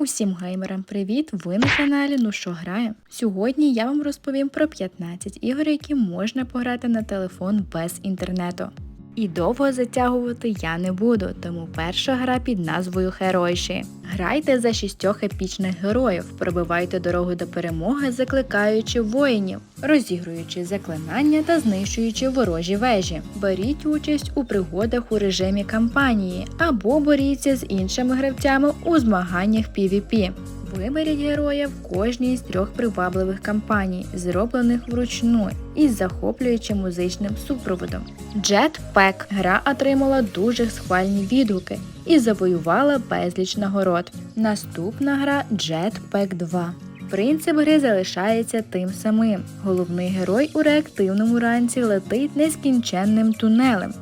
Усім геймерам привіт! Ви на каналі Ну що грає? Сьогодні я вам розповім про 15 ігор, які можна пограти на телефон без інтернету. І довго затягувати я не буду, тому перша гра під назвою Геройші. Грайте за шістьох епічних героїв, пробивайте дорогу до перемоги, закликаючи воїнів, розігруючи заклинання та знищуючи ворожі вежі. Беріть участь у пригодах у режимі кампанії або боріться з іншими гравцями у змаганнях PvP. Виберіть героя в кожній з трьох привабливих кампаній, зроблених вручну із захоплюючим музичним супроводом. Jetpack гра отримала дуже схвальні відгуки і завоювала безліч нагород. Наступна гра Jetpack 2. Принцип гри залишається тим самим. Головний герой у реактивному ранці летить нескінченним тунелем,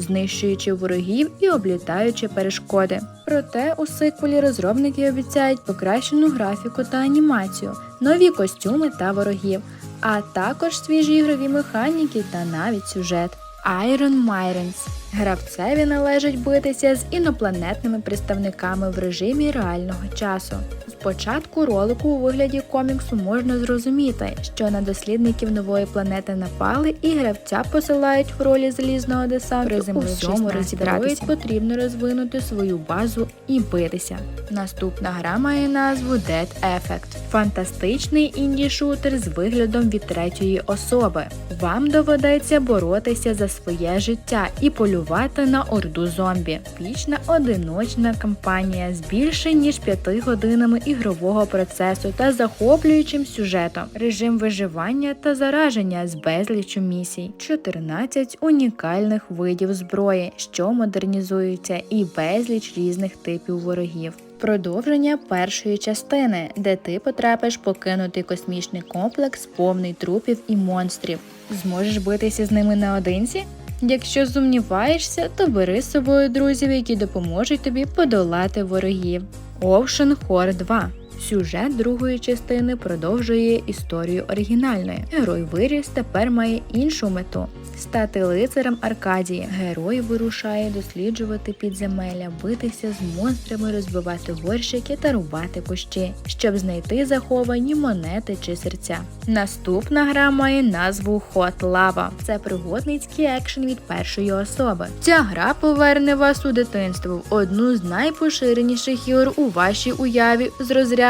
знищуючи ворогів і облітаючи перешкоди. Проте у сиквелі розробники обіцяють покращену графіку та анімацію, нові костюми та ворогів, а також свіжі ігрові механіки та навіть сюжет. Iron Myrens. Гравцеві належить битися з інопланетними представниками в режимі реального часу. З початку ролику у вигляді коміксу можна зрозуміти, що на дослідників нової планети напали і гравця посилають в ролі залізного десанту у всьому розібратися. Потрібно розвинути свою базу і битися. Наступна гра має назву Dead Effect. Фантастичний інді-шутер з виглядом від третьої особи. Вам доведеться боротися за своє життя і полювати на орду зомбі. Пічна одиночна кампанія з більше ніж 5 годинами ігрового процесу та захоплюючим сюжетом, режим виживання та зараження з безлічу місій, 14 унікальних видів зброї, що модернізуються, і безліч різних типів ворогів. Продовження першої частини, де ти потрапиш покинутий космічний комплекс, повний трупів і монстрів. Зможеш битися з ними наодинці? Якщо сумніваєшся, то бери з собою друзів, які допоможуть тобі подолати ворогів. Ocean Core 2 Сюжет другої частини продовжує історію оригінальної. Герой виріс тепер має іншу мету стати лицарем Аркадії. Герой вирушає досліджувати підземелля, битися з монстрами, розбивати горщики та рубати кущі, щоб знайти заховані монети чи серця. Наступна гра має назву Hot Lava. Це пригодницький екшен від першої особи. Ця гра поверне вас у дитинство в одну з найпоширеніших ігор у вашій уяві з розряду,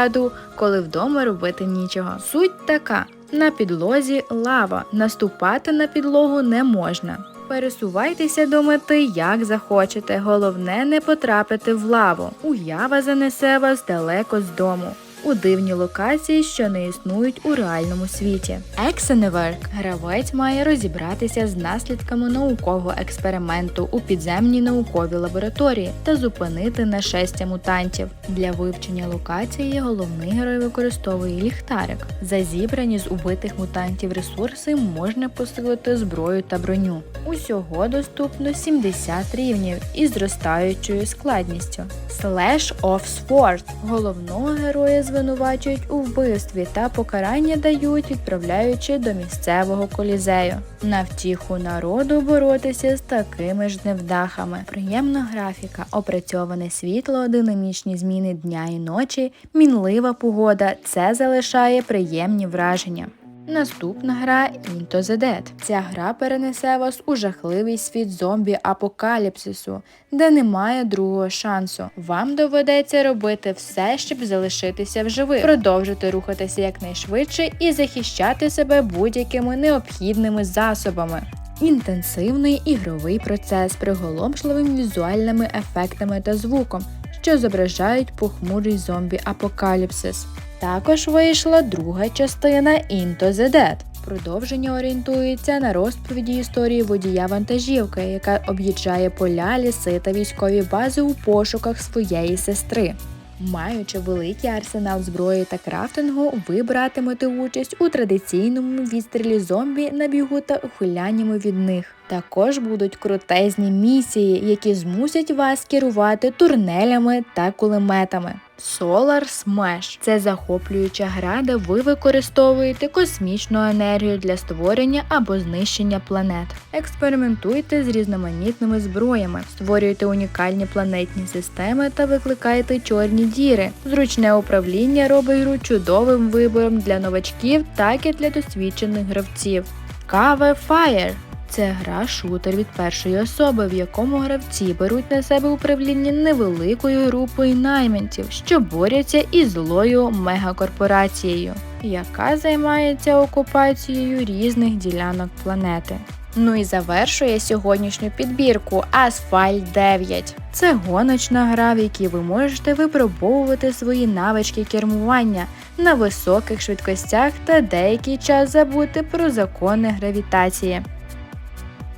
коли вдома робити нічого. Суть така. На підлозі лава. Наступати на підлогу не можна. Пересувайтеся до мети як захочете. Головне не потрапити в лаву. Уява занесе вас далеко з дому. У дивні локації, що не існують у реальному світі. Ексеневерк гравець має розібратися з наслідками наукового експерименту у підземній науковій лабораторії та зупинити нашестя мутантів. Для вивчення локації головний герой використовує ліхтарик. За зібрані з убитих мутантів ресурси можна посилити зброю та броню. Усього доступно 70 рівнів із зростаючою складністю. Slash of Sword головного героя звинувачують у вбивстві та покарання дають, відправляючи до місцевого колізею. На втіху народу боротися з такими ж невдахами. Приємна графіка, опрацьоване світло, динамічні зміни дня і ночі, мінлива погода. Це залишає приємні враження. Наступна гра Into the Dead. Ця гра перенесе вас у жахливий світ зомбі апокаліпсису, де немає другого шансу. Вам доведеться робити все, щоб залишитися в живих, продовжити рухатися якнайшвидше і захищати себе будь-якими необхідними засобами. Інтенсивний ігровий процес з приголомшливими візуальними ефектами та звуком, що зображають похмурий зомбі-апокаліпсис. Також вийшла друга частина Into the Dead. Продовження орієнтується на розповіді історії водія вантажівки, яка об'їжджає поля, ліси та військові бази у пошуках своєї сестри. Маючи великий арсенал зброї та крафтингу, ви братимете участь у традиційному відстрілі зомбі на бігу та ухиляннями від них. Також будуть крутезні місії, які змусять вас керувати турнелями та кулеметами. Solar Smash – це захоплююча гра, де ви використовуєте космічну енергію для створення або знищення планет. Експериментуйте з різноманітними зброями, створюйте унікальні планетні системи та викликайте чорні діри. Зручне управління робить гру чудовим вибором для новачків, так і для досвідчених гравців. Cave Fire це гра шутер від першої особи, в якому гравці беруть на себе управління невеликою групою найманців, що борються із злою мегакорпорацією, яка займається окупацією різних ділянок планети. Ну і завершує сьогоднішню підбірку Asphalt 9. Це гоночна гра, в якій ви можете випробовувати свої навички кермування на високих швидкостях та деякий час забути про закони гравітації.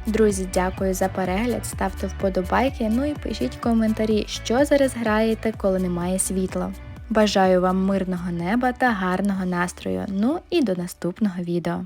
Друзі, дякую за перегляд, ставте вподобайки, ну і пишіть коментарі, що зараз граєте, коли немає світла. Бажаю вам мирного неба та гарного настрою. Ну і до наступного відео.